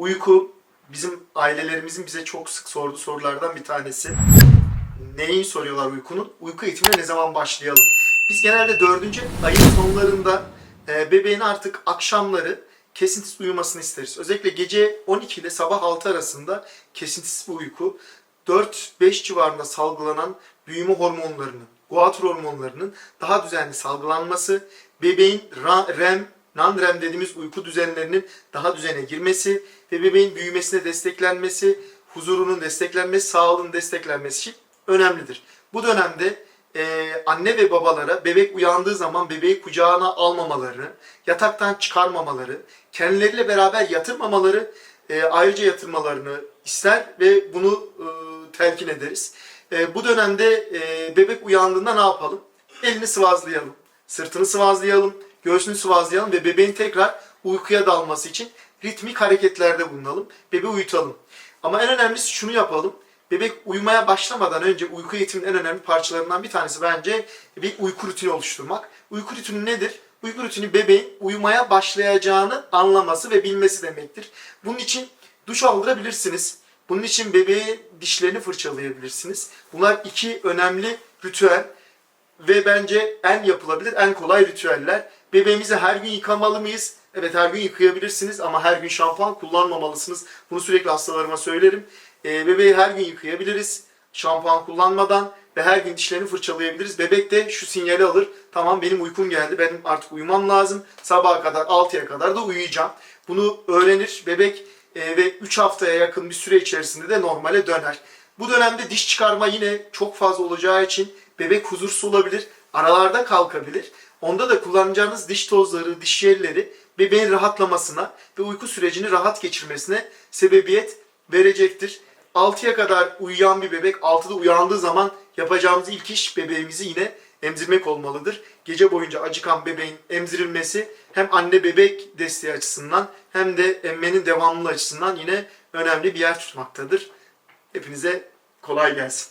Uyku bizim ailelerimizin bize çok sık sorduğu sorulardan bir tanesi. Neyin soruyorlar uykunun? Uyku eğitimine ne zaman başlayalım? Biz genelde dördüncü ayın sonlarında e, bebeğin artık akşamları kesintisiz uyumasını isteriz. Özellikle gece 12 ile sabah 6 arasında kesintisiz bir uyku 4-5 civarında salgılanan büyüme hormonlarının, guatr hormonlarının daha düzenli salgılanması, bebeğin ra- REM, non-REM dediğimiz uyku düzenlerinin daha düzene girmesi ve bebeğin büyümesine desteklenmesi, huzurunun desteklenmesi, sağlığının desteklenmesi önemlidir. Bu dönemde e, anne ve babalara bebek uyandığı zaman bebeği kucağına almamalarını, yataktan çıkarmamaları, kendileriyle beraber yatırmamaları, e, ayrıca yatırmalarını ister ve bunu e, telkin ederiz. E, bu dönemde e, bebek uyandığında ne yapalım? Elini sıvazlayalım, sırtını sıvazlayalım, göğsünü sıvazlayalım ve bebeğin tekrar uykuya dalması için ritmik hareketlerde bulunalım. Bebeği uyutalım. Ama en önemlisi şunu yapalım. Bebek uyumaya başlamadan önce uyku eğitiminin en önemli parçalarından bir tanesi bence bir uyku rutini oluşturmak. Uyku rutini nedir? Uyku rutini bebeğin uyumaya başlayacağını anlaması ve bilmesi demektir. Bunun için duş aldırabilirsiniz. Bunun için bebeğe dişlerini fırçalayabilirsiniz. Bunlar iki önemli ritüel ve bence en yapılabilir, en kolay ritüeller. Bebeğimizi her gün yıkamalı mıyız? Evet her gün yıkayabilirsiniz ama her gün şampuan kullanmamalısınız. Bunu sürekli hastalarıma söylerim. Ee, bebeği her gün yıkayabiliriz şampuan kullanmadan ve her gün dişlerini fırçalayabiliriz. Bebek de şu sinyali alır. Tamam benim uykum geldi. Benim artık uyumam lazım. Sabaha kadar 6'ya kadar da uyuyacağım. Bunu öğrenir. Bebek e, ve 3 haftaya yakın bir süre içerisinde de normale döner. Bu dönemde diş çıkarma yine çok fazla olacağı için bebek huzursuz olabilir. Aralarda kalkabilir. Onda da kullanacağınız diş tozları, diş jelleri bebeğin rahatlamasına ve uyku sürecini rahat geçirmesine sebebiyet verecektir. 6'ya kadar uyuyan bir bebek 6'da uyandığı zaman yapacağımız ilk iş bebeğimizi yine emzirmek olmalıdır. Gece boyunca acıkan bebeğin emzirilmesi hem anne bebek desteği açısından hem de emmenin devamlılığı açısından yine önemli bir yer tutmaktadır. Hepinize kolay gelsin.